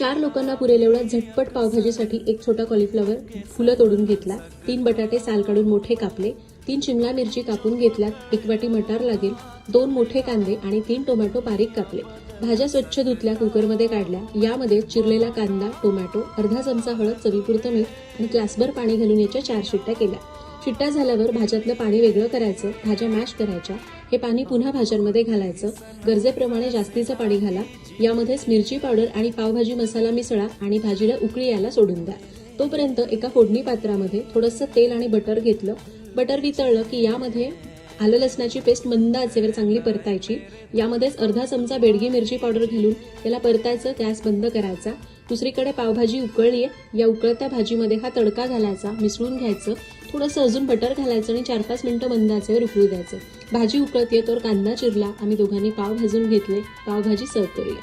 चार लोकांना पुरेल एवढा झटपट पावभाजीसाठी एक छोटा कॉलीफ्लॉवर फुलं तोडून घेतला. तीन बटाटे साल काढून मोठे कापले. तीन शिमला मिरची कापून घेतल्यात. एक वाटी मटार लागेल दोन मोठे कांदे आणि तीन टोमॅटो बारीक कापले. भाज्या स्वच्छ धुतल्या कुकरमध्ये काढल्या. यामध्ये चिरलेला कांदा टोमॅटो अर्धा चमचा हळद चवीपुरतं मीठ आणि ग्लासभर पाणी घालून याच्या चार शिट्ट्या केल्या. शिट्ट्या झाल्यावर भाज्यातलं पाणी वेगळं करायचं भाज्या मॅश करायच्या. हे पाणी पुन्हा भाज्यांमध्ये घालायचं. गरजेप्रमाणे जास्तीचं पाणी घाला. यामध्येच मिरची पावडर आणि पावभाजी मसाला मिसळा आणि भाजीला उकळी यायला सोडून द्या. तोपर्यंत एका फोडणी पात्रामध्ये थोडंसं तेल आणि बटर घेतलं. बटर वितळलं की यामध्ये आलं लसणाची पेस्ट मंद आचेवर चांगली परतायची. यामध्येच अर्धा चमचा बेडगी मिरची पावडर घालून त्याला परतायचं गॅस बंद करायचा. दुसरीकडे पावभाजी उकळली आहे या उकळत्या भाजीमध्ये हा तडका घालायचा मिसळून घ्यायचं. थोडंसं अजून बटर घालायचं आणि चार पाच मिनिटं मंद आचेवर उकळू द्यायचं. भाजी उकळत तर कांदा चिरला. आम्ही दोघांनी पाव भाजून घेतले. पावभाजी सर्व करूया